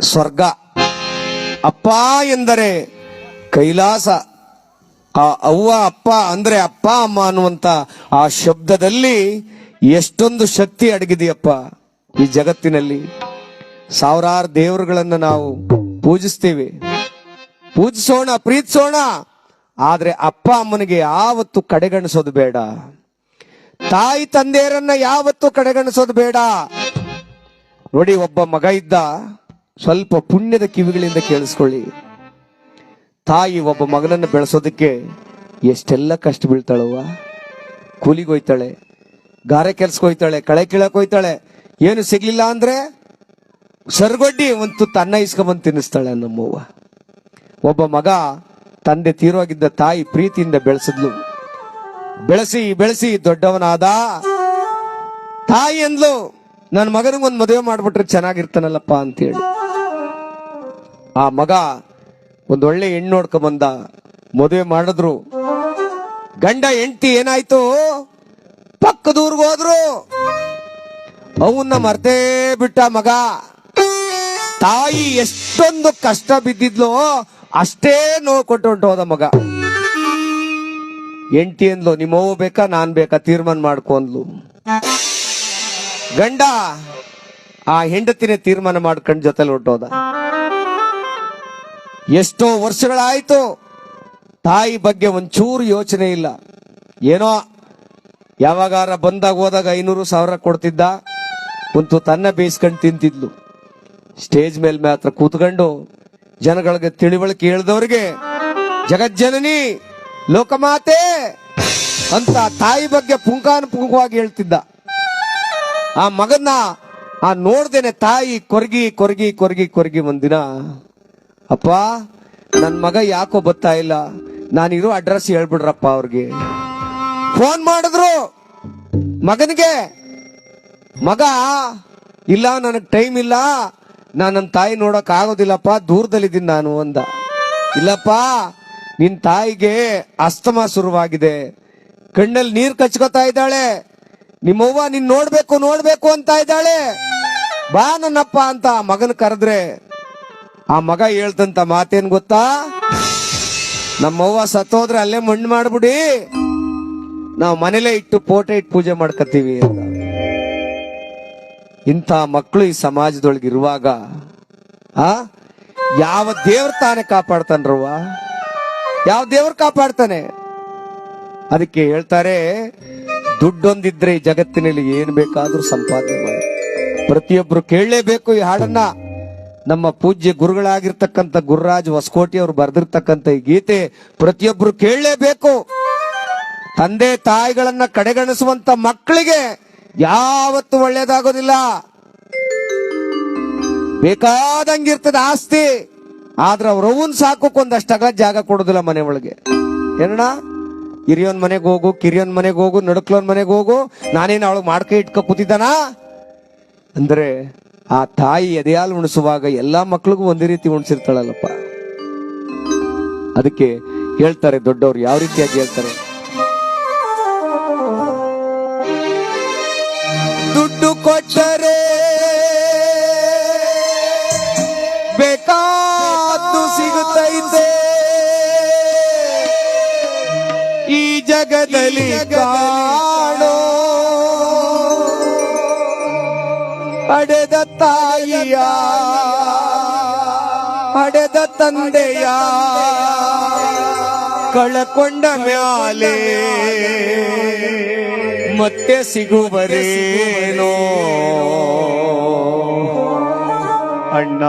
ಸ್ವರ್ಗ. ಅಪ್ಪ ಎಂದರೆ ಕೈಲಾಸ. ಆ ಅವ್ವ, ಅಪ್ಪ ಅಂದ್ರೆ ಅಪ್ಪ, ಅಮ್ಮ ಅನ್ನುವಂತ ಆ ಶಬ್ದದಲ್ಲಿ ಎಷ್ಟೊಂದು ಶಕ್ತಿ ಅಡಗಿದೆಯಪ್ಪ ಈ ಜಗತ್ತಿನಲ್ಲಿ. ಸಾವಿರಾರು ದೇವರುಗಳನ್ನು ನಾವು ಪೂಜಿಸ್ತೀವಿ. ಪೂಜಿಸೋಣ, ಪ್ರೀತಿಸೋಣ. ಆದ್ರೆ ಅಪ್ಪ ಅಮ್ಮನಿಗೆ ಯಾವತ್ತು ಕಡೆಗಣಿಸೋದು ಬೇಡ. ತಾಯಿ ತಂದೆಯರನ್ನ ಯಾವತ್ತು ಕಡೆಗಣಿಸೋದು ಬೇಡ. ನೋಡಿ, ಒಬ್ಬ ಮಗ ಇದ್ದ. ಸ್ವಲ್ಪ ಪುಣ್ಯದ ಕಿವಿಗಳಿಂದ ಕೇಳಿಸ್ಕೊಳ್ಳಿ. ತಾಯಿ ಒಬ್ಬ ಮಗನನ್ನು ಬೆಳೆಸೋದಕ್ಕೆ ಎಷ್ಟೆಲ್ಲ ಕಷ್ಟ ಬೀಳ್ತಾಳವ್ವ. ಕೂಲಿಗೋಯ್ತಾಳೆ ಗಾರೆ ಕೆಲ್ಸಕ್ಕೆ ಹೋಯ್ತಾಳೆ, ಕಳೆ ಹೋಯ್ತಾಳೆ. ಏನು ಸಿಗ್ಲಿಲ್ಲ ಅಂದ್ರೆ ಸರ್ಗೊಡ್ಡಿ ಒಂದು ತುತ್ತು ಅನ್ನ ಇಸ್ಕೊಂಬಂದು ತಿನ್ನಿಸ್ತಾಳೆ ನಮ್ಮವ್ವ. ಒಬ್ಬ ಮಗ ತಂದೆ ತೀರೋಗಿದ್ದ ತಾಯಿ ಪ್ರೀತಿಯಿಂದ ಬೆಳೆಸಿದ್ಲು. ಬೆಳೆಸಿ ಬೆಳೆಸಿ ದೊಡ್ಡವನಾದ ತಾಯಿ ಅಂದ್ಲು ನನ್ನ ಮಗನಿಗೊಂದು ಮದುವೆ ಮಾಡ್ಬಿಟ್ರೆ ಚೆನ್ನಾಗಿರ್ತಾನಲ್ಲಪ್ಪ ಅಂತೇಳಿ. ಆ ಮಗ ಒಂದ್ ಒಳ್ಳೆ ಹೆಣ್ಣು ನೋಡ್ಕೊಂಡ್ ಬಂದ. ಮದುವೆ ಮಾಡಿದ್ರು. ಗಂಡ, ಹೆಂಡತಿ ಏನಾಯ್ತು? ಪಕ್ಕದೂರ್ಗ್ ಹೋದ್ರು. ಅವನ್ನ ಮರ್ತೇ ಬಿಟ್ಟ ಮಗ. ತಾಯಿ ಎಷ್ಟೊಂದು ಕಷ್ಟ ಬಿದ್ದಿದ್ಲೋ ಅಷ್ಟೇ ನೋವು ಕೊಟ್ಟು ಹೊಂಟು ಹೋದ ಮಗ. ಹೆಂಡತಿ ಅಂದ್ಲು, ನಿಮ್ಮವ್ವ ಬೇಕಾ, ನಾನ್ ಬೇಕಾ? ತೀರ್ಮಾನ ಮಾಡ್ಕೊ ಅಂದ್ಲು. ಗಂಡ ಆ ಹೆಂಡತಿನೇ ತೀರ್ಮಾನ ಮಾಡ್ಕೊಂಡ್ ಜೊತೆಲಿ ಹೊಟ್ಟೋದ ಎಷ್ಟೋ ವರ್ಷಗಳಾಯ್ತು ತಾಯಿ ಬಗ್ಗೆ ಒಂಚೂರು ಯೋಚನೆ ಇಲ್ಲ. ಏನೋ ಯಾವಾಗಾರ ಬಂದಾಗ ಹೋದಾಗ ಐನೂರು ಸಾವಿರ ಕೊಡ್ತಿದ್ದ, ಕುಂತು ತನ್ನ ಬೇಯಿಸ್ಕೊಂಡು ತಿಂತಿದ್ಲು. ಸ್ಟೇಜ್ ಮೇಲೆ ಮಾತ್ರ ಕೂತ್ಕೊಂಡು ಜನಗಳಿಗೆ ತಿಳಿವಳಿಕೆ ಹೇಳ್ದವ್ರಿಗೆ, ಜಗಜ್ಜನನಿ, ಲೋಕಮಾತೆ ಅಂತ ತಾಯಿ ಬಗ್ಗೆ ಪುಂಕಾನು ಪುಂಕವಾಗಿ ಹೇಳ್ತಿದ್ದ. ಆ ಮಗನ್ನ ಆ ನೋಡ್ದೇನೆ ತಾಯಿ ಕೊರಗಿ ಕೊರಗಿ ಕೊರಗಿ ಕೊರಗಿ ಒಂದಿನ ಅಪ್ಪ, ನನ್ ಮಗ ಯಾಕೋ ಬರ್ತಾ ಇಲ್ಲ. ನಾನಿರೋ ಅಡ್ರೆಸ್ ಹೇಳ್ಬಿಡ್ರಪ್ಪ ಅವ್ರಿಗೆ. ಫೋನ್ ಮಾಡಿದ್ರು ಮಗನಿಗೆ. ಮಗ, ಇಲ್ಲ, ನನಗ್ ಟೈಮ್ ಇಲ್ಲ. ನಾನು ನನ್ನ ತಾಯಿ ನೋಡಕ್ ಆಗೋದಿಲ್ಲಪ್ಪ, ದೂರದಲ್ಲಿದ್ದೀನಿ ನಾನು ಅಂದ. ಇಲ್ಲಪ್ಪ, ನಿನ್ ತಾಯಿಗೆ ಅಸ್ತಮ ಶುರುವಾಗಿದೆ. ಕಣ್ಣಲ್ಲಿ ನೀರ್ ಕಚ್ಕೋತಾ ಇದ್ದಾಳೆ. ನಿಮ್ಮವ್ವ ನಿನ್ ನೋಡ್ಬೇಕು ನೋಡ್ಬೇಕು ಅಂತ ಇದ್ದಾಳೆ. ಬಾ ನನ್ನಪ್ಪ ಅಂತ ಮಗನ ಕರೆದ್ರೆ ಆ ಮಗ ಹೇಳ್ತಂತ ಮಾತೇನ್ ಗೊತ್ತಾ? ನಮ್ಮವ್ವ ಸತ್ತೋದ್ರೆ ಅಲ್ಲೇ ಮಣ್ಣು ಮಾಡ್ಬಿಡಿ. ನಾವು ಮನೇಲೆ ಇಟ್ಟು ಫೋಟೋ ಇಟ್ಟು ಪೂಜೆ ಮಾಡ್ಕತ್ತೀವಿ ಅಂತ. ಇಂಥ ಮಕ್ಕಳು ಈ ಸಮಾಜದೊಳಗೆ ಇರುವಾಗ, ಆ? ಯಾವ ದೇವ್ರ ತಾನೇ ಕಾಪಾಡ್ತಾನ್ರವ್ವ ಯಾವ ದೇವ್ರ ಕಾಪಾಡ್ತಾನೆ? ಅದಕ್ಕೆ ಹೇಳ್ತಾರೆ, ದುಡ್ಡೊಂದಿದ್ರೆ ಈ ಜಗತ್ತಿನಲ್ಲಿ ಏನು ಬೇಕಾದ್ರೂ ಸಂಪಾದನೆ ಮಾಡಿ. ಪ್ರತಿಯೊಬ್ರು ಕೇಳಲೇಬೇಕು ಈ ಹಾಡನ್ನ. ನಮ್ಮ ಪೂಜ್ಯ ಗುರುಗಳಾಗಿರ್ತಕ್ಕಂಥ ಗುರುರಾಜ್ ಹೊಸಕೋಟಿ ಅವರು ಬರೆದಿರ್ತಕ್ಕಂಥ ಈ ಗೀತೆ ಪ್ರತಿಯೊಬ್ಬರು ಕೇಳಲೇಬೇಕು. ತಂದೆ ತಾಯಿಗಳನ್ನ ಕಡೆಗಣಿಸುವಂತ ಮಕ್ಕಳಿಗೆ ಯಾವತ್ತು ಒಳ್ಳೇದಾಗೋದಿಲ್ಲ. ಬೇಕಾದಂಗಿರ್ತದ ಆಸ್ತಿ. ಆದ್ರೆ ಅವ್ರ ಅವನ್ ಸಾಕೋಕ್ ಒಂದಷ್ಟಾಗ ಜಾಗ ಕೊಡೋದಿಲ್ಲ ಮನೆ ಒಳಗೆ. ಏನಣ್ಣ? ಹಿರಿಯೋನ್ ಮನೆಗೆ ಹೋಗು, ಕಿರಿಯೋನ್ ಮನೆಗೆ ಹೋಗು, ನಡುಕ್ಲೋನ್ ಮನೆಗೆ ಹೋಗು, ನಾನೇನು ಅವಳು ಮಾಡ್ಕೆ ಇಟ್ಕೊ ಕೂತಿದ್ದಾನ? ಅಂದ್ರೆ ಆ ತಾಯಿ ಎದೆಯಾಲು ಉಣಿಸುವಾಗ ಎಲ್ಲಾ ಮಕ್ಳಿಗೂ ಒಂದೇ ರೀತಿ ಉಣಿಸಿರ್ತಾಳಲ್ಲಪ್ಪ. ಅದಕ್ಕೆ ಹೇಳ್ತಾರೆ ದೊಡ್ಡವರು, ಯಾವ ರೀತಿಯಾಗಿ ಹೇಳ್ತಾರೆ? ದುಡ್ಡು ಕೊಟ್ಟರೆ ಬೇಕಾದ್ದು ಸಿಗುತ್ತೈತೆ. ಈ ಜಗದಲ್ಲಿ ತಾಯಿಯ ಅಡೆದ ತಂದೆಯ ಕಳಕೊಂಡ ಮ್ಯಾಲೆ ಮತ್ತೆ ಸಿಗುವರೇನೋ? ಅಣ್ಣ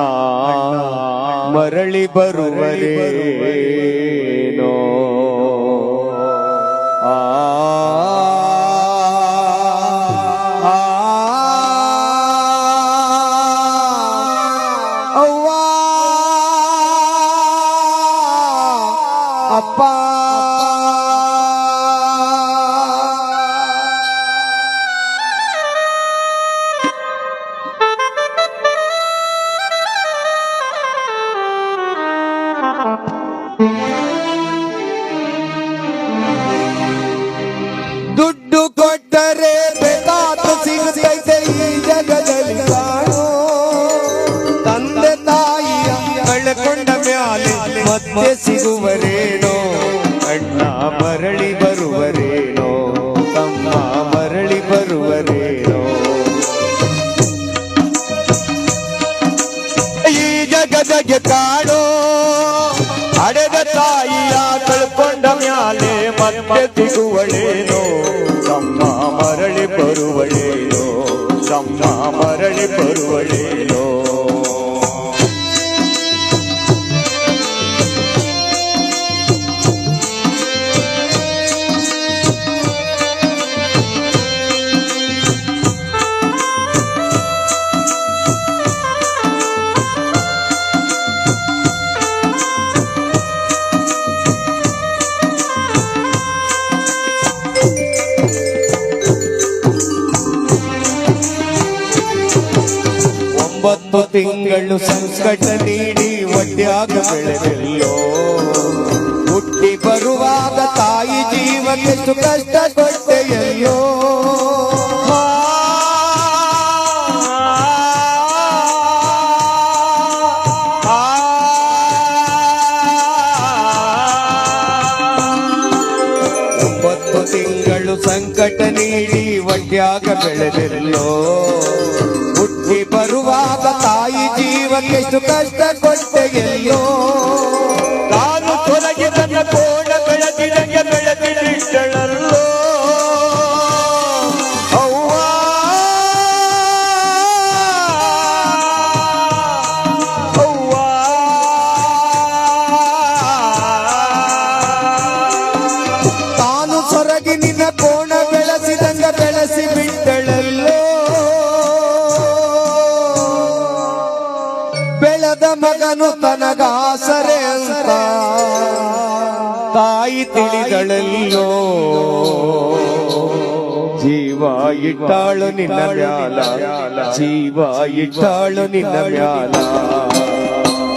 ಮರಳಿ ಬರುವರೇನೋ? ಆ ಮತ್ತೆ ಸಿಗುವರೇನೋ, ಅಣ್ಣ ಮರಳಿ ಬರುವರೇನೋ, ತಮ್ಮ ಮರಳಿ ಬರುವರೇನೋ. ಈ ಜಗದಗೆ ಕಾಡೋ ಹಡೆದ ತಾಯಿಯ ಕಳ್ಕೊಂಡ ಮ್ಯಾಲೆ ಮತ್ತೆ ಸಿಗುವಳೇನೋ ತಮ್ಮ ಮರಳಿ ಬರುವಳೇನೋ, ತಮ್ಮ ಮರಳಿ ಬರುವಳೇನೋ. ಒಂಬತ್ತು ತಿಂಗಳು ಸಂಕಟ ನೀಡಿ ಒಡ್ಯಾಗ ಬೆಳೆದಿಲ್ಲೋ ಹುಟ್ಟಿ ಬರುವಾಗ ತಾಯಿ ಜೀವಕ್ಕೆ ಕಷ್ಟ ಕೊಟ್ಟೆಯಲ್ಲೋ ಒಂಬತ್ತು ತಿಂಗಳು ಸಂಕಟ ನೀಡಿ ಒಡ್ಯಾಗ ಬೆಳೆದೆಲ್ಲೋ ಜೀವಕ್ಕೆ ಕಷ್ಟ ಕೊಟ್ಟೆಯಲ್ಲೋ ತಾನು ತನಗಾಸರೆ ಅಂತ. ತಾಯಿ ತಿಳಿದಳಲ್ಲೋ ಜೀವ ಇಟ್ಟಾಳು ನಿನ್ನ ಮ್ಯಾಲ. ಜೀವ ಇಟ್ಟಾಳು ನಿನ್ನ ಮ್ಯಾಲ.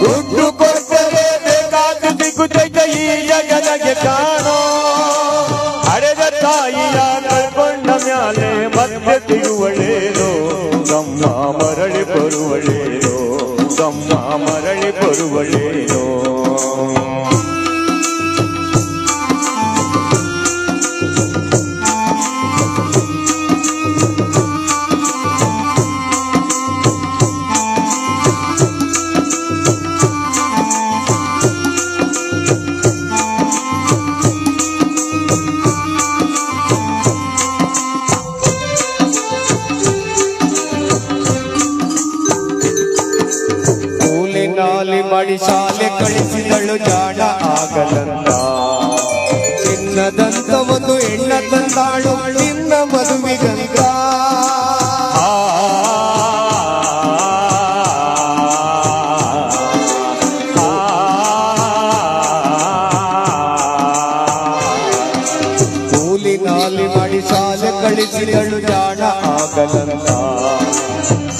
ದುಡ್ಡು ಕೊಟ್ಟರೆ ಬೇಕಾದ ಸಿಗುತ್ತೈತೆ ಈ ಜಗದಗೆ ಕಾಣೋ ಅಡೆದ ತಾಯಿಯ ಕಳ್ಕೊಂಡ ಮ್ಯಾಲೆ ಮತ್ತೆ ತಿರುವಳೇನೋ. ನಮ್ಮ ಮರಳಿ ಬರುವಳೇನೋ. ಗಮ್ಮ ಮರಳಿ ಬರುವಳೇನೋ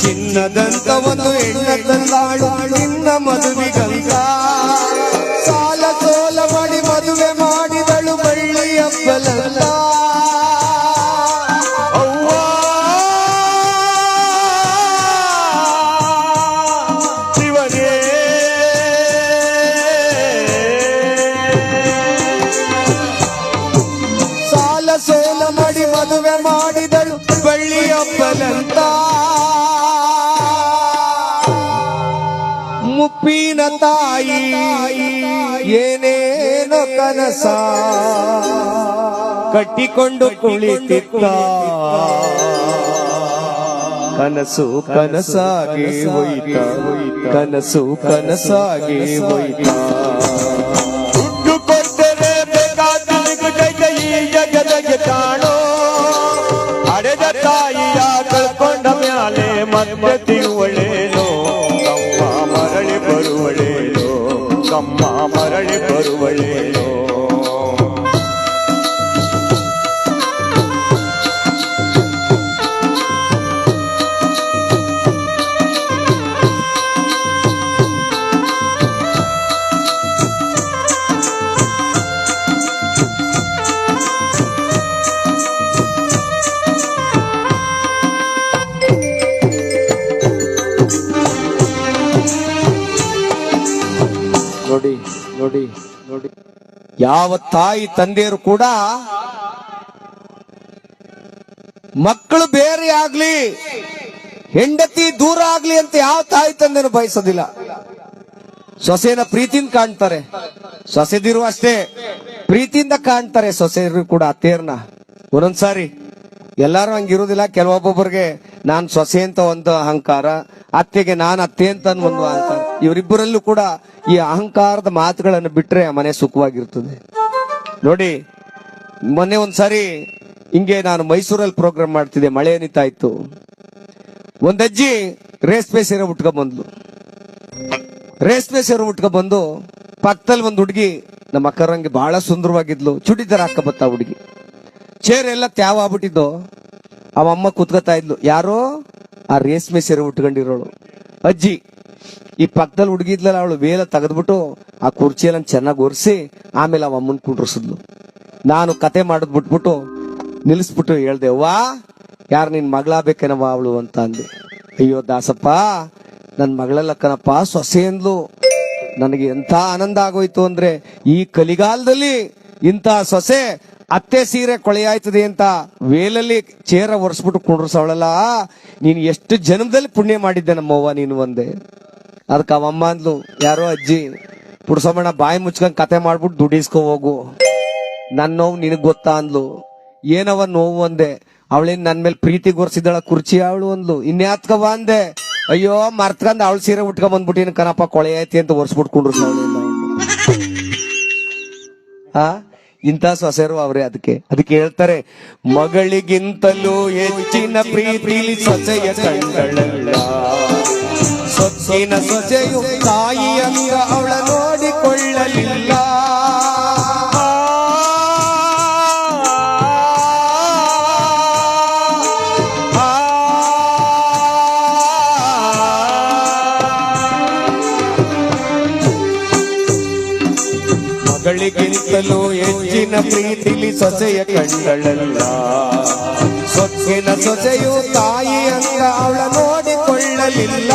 ಚಿನ್ನದಂತ ಒಂದು ಹೆಣ್ಣ ತಾಯಿ ಏನೇನೋ ಕನಸ ಕಟ್ಟಿಕೊಂಡು ಕುಳಿತಿತ್ತ ಕನಸು ಕನಸಾಗಿ ಹೋಯ್ತ. ಕನಸು ಕನಸಾಗಿ ಹೋಯ್ತ. ದುಡ್ಡು ಕೊಟ್ಟರೆ ಬೇಕಾದ ಸಿಗುತ್ತೈತೆ ಈ ಜಗದಗೆ ಕಾಣೋ ಹಡೆದ ತಾಯಿಯ ಕಳ್ಕೊಂಡ ಮ್ಯಾಲೆ ಮತ್ತೆ ತಿರುವಳೇನೋ ನೋಡಿ ನೋಡಿ. ಯಾವ ತಾಯಿ ತಂದೆಯರು ಕೂಡ ಮಕ್ಕಳು ಬೇರೆ ಆಗ್ಲಿ, ಹೆಂಡತಿ ದೂರ ಆಗ್ಲಿ ಅಂತ ಯಾವ ತಾಯಿ ತಂದೆನು ಬಯಸೋದಿಲ್ಲ. ಸೊಸೆನ ಪ್ರೀತಿಯಿಂದ ಕಾಣ್ತಾರೆ. ಸೊಸೆದಿರು ಅಷ್ಟೇ. ಪ್ರೀತಿಯಿಂದ ಕಾಣ್ತಾರೆ ಸೊಸೆಯರು ಕೂಡ ತೇರ್ನ ಒಂದೊಂದ್ಸಾರಿ ಎಲ್ಲಾರು ಹಂಗಿರುವುದಿಲ್ಲ ಕೆಲವೊಬ್ಬೊಬ್ಬರಿಗೆ ನಾನ್ ಸೊಸೆ ಅಂತ ಒಂದು ಅಹಂಕಾರ, ಅತ್ತೆಗೆ ನಾನು ಅತ್ತೆ ಅಂತ ಒಂದು ಅಹಂಕಾರ. ಇವರಿಬ್ಬರಲ್ಲೂ ಕೂಡ ಈ ಅಹಂಕಾರದ ಮಾತುಗಳನ್ನು ಬಿಟ್ರೆ ಆ ಮನೆ ಸುಖವಾಗಿರ್ತದೆ. ನೋಡಿ, ಮೊನ್ನೆ ಒಂದ್ಸಾರಿ ಹಿಂಗೆ ನಾನು ಮೈಸೂರಲ್ಲಿ ಪ್ರೋಗ್ರಾಮ್ ಮಾಡ್ತಿದ್ದೆ, ಮಳೆ ಏನಿತಾ ಇತ್ತು ಒಂದಜ್ಜಿ ರೇಷ್ಮೆ ಸೀರೆ ಉಟ್ಕೊಂಡ್ ಬಂದ್ಲು ರೇಷ್ಮೆ ಸೀರೆ ಉಟ್ಕೊಂಡ್ ಬಂದು ಪಕ್ಕದಲ್ಲಿ ಒಂದು ಹುಡುಗಿ ನಮ್ಮ ಅಕ್ಕರಂಗೆ ಬಹಳ ಸುಂದರವಾಗಿದ್ಲು. ಚುಡಿದಾರ ಹಾಕ ಬತ್ತ ಹುಡುಗಿ. ಚೇರ್ ಎಲ್ಲ ತ್ಯಾವ ಆಗ್ಬಿಟ್ಟಿದ್ದು. ಅವ ಅಮ್ಮ ಕುತ್ಕೋತಾ ಇದ್ಲು. ಯಾರೋ? ಆ ರೇಷ್ಮೆ ಸೀರೆ ಉಟ್ಕೊಂಡಿರೋಳು. ಅಜ್ಜಿ, ಈ ಪಕ್ಕದಲ್ಲಿ ಹುಡುಗಿ ಇದ್ಲಲ್ಲ ಅವಳು, ವೇಲ ತೆಗೆದ್ಬಿಟ್ಟು ಆ ಕುರ್ಚಿಯಲ್ಲ ಚೆನ್ನಾಗಿ ಒರೆಸಿ ಆಮೇಲೆ ಅವ ಅಮ್ಮನ ಕುಂಡ್ರಿಸಿದ್ಲು. ನಾನು ಕತೆ ಮಾಡೋದ್ ಬಿಟ್ಬಿಟ್ಟು ನಿಲ್ಲಿಸ್ಬಿಟ್ಟು ಹೇಳ್ದೆ ವಾ ಯಾರು ನಿನ್ ಮಗಳಾಗಬೇಕೇನವ ಅವಳು ಅಂತ ಅಂದೆ. ಅಯ್ಯೋ ದಾಸಪ್ಪ, ನನ್ ಮಗಳೆಲ್ಲ ಕಣಪ್ಪ, ಸೊಸೆ ಅಂದ್ಲು. ನನಗೆ ಎಂತ ಆನಂದ ಆಗೋಯ್ತು ಅಂದ್ರೆ ಈ ಕಲಿಗಾಲದಲ್ಲಿ ಇಂಥ ಸೊಸೆ ಅತ್ತೆ ಸೀರೆ ಕೊಳೆಯಾಯ್ತದೆ ಅಂತ ವೇಲಲ್ಲಿ ಚೇರ ಒರೆಸ್ಬಿಟ್ಟು ಕುಂಡ್ರಸವಳಲ್ಲ ನೀನು ಎಷ್ಟು ಜನ್ಮದಲ್ಲಿ ಪುಣ್ಯ ಮಾಡಿದ್ದೆ ನಮ್ಮವ್ವ ನೀನು ಒಂದೇ. ಅದಕ್ಕೆ ಅವಮ್ಮ ಅಂದ್ಲು, ಯಾರೋ ಅಜ್ಜಿ, ಪುಡ್ಸೋಮಣ್ಣ ಬಾಯಿ ಮುಚ್ಕೊಂಡ್ ಕತೆ ಮಾಡ್ಬಿಟ್ಟು ದುಡಿಸ್ಕೊ ಹೋಗು. ನನ್ನ ನೋವು ನಿನಗ್ ಗೊತ್ತಾ ಅಂದ್ಲು. ಏನವ ನೋವು ಅಂದೆ, ಅವಳೇನ್ ನನ್ ಮೇಲೆ ಪ್ರೀತಿ ಗೊರ್ಸಿದಳ ಕುರ್ಚಿ ಅವಳು ಅಂದ್ಲು. ಇನ್ಯಾತ್ಕವ ಅಂದೆ, ಅಯ್ಯೋ ಮರ್ತ್ಕಂದ್ ಅವಳು ಸೀರೆ ಉಟ್ಕೊಂಡ್ ಬಂದ್ಬಿಟ್ಟಿನ ಕನಪ್ಪ ಕೊಳೆ ಐತಿ ಅಂತ ಒರ್ಸ್ಬಿಟ್ಕೊಂಡ್ರು ಆ? ಇಂಥ ಸೊಸೆರು ಅವ್ರೆ ಅದಕ್ಕೆ ಅದಕ್ಕೆ ಹೇಳ್ತಾರೆ, ಮಗಳಿಗಿಂತಲೂ ಹೆಚ್ಚಿನ ಪ್ರೀತಿ ಸೊಸೆಯ ಕಂಡಳಲ್ಲ ಸೊಚ್ಚಿನ ಸೊಸೆಯು ತಾಯಿ ಅಂಗ ಅವಳ ನೋಡಿಕೊಳ್ಳಲಿಲ್ಲ. ಹೆಚ್ಚಿನ ಪ್ರೀತಿಲಿ ಸೊಸೆಯ ಕಂಡಳಲ್ಲ ಸೊಕ್ಕಿನ ಸೊಸೆಯು ತಾಯಿ ಅಂತ ಅವಳ ನೋಡಿಕೊಳ್ಳಲಿಲ್ಲ.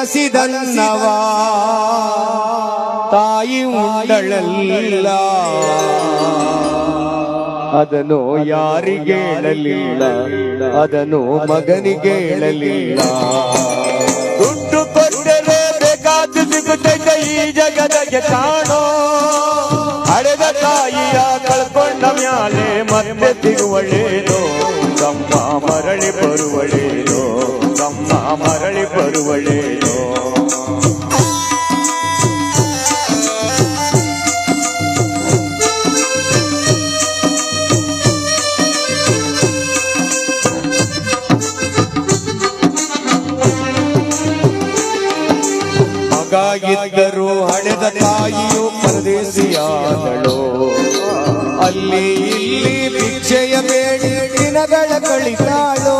ಅಳಸಿದನ್ನವ ತಾಯಿ ಉಂಡಳಲ್ಲ. ಅದನ್ನು ಯಾರಿಗೆ ಹೇಳಲಿಲ್ಲ. ಅದನ್ನು ಮಗನಿಗೆ ಹೇಳಲಿಲ್ಲ. ದುಡ್ಡು ಕೊಟ್ಟರೆ ಬೇಕಾದ ಸಿಗುತ್ತೈತೆ ಈ ಜಗದಗೆ ಕಾಣೋ ಹಳೆದ ತಾಯಿಯ ಕಳ್ಕೊಂಡ ಮ್ಯಾಲೆ ಮತ್ತೆ ತಿರುವಳೇನೋ. ತಮ್ಮ ಮರಳಿ ಬರುವಳೇನೋ. ತಮ್ಮ ಮರಳಿ ಬರುವಳೇನೋ. ಅಲ್ಲಿ ಇಲ್ಲಿ ಭಿಕ್ಷೆಯ ಬೇಡಿ ದಿನಗಳ ಕಳಿತಾಳು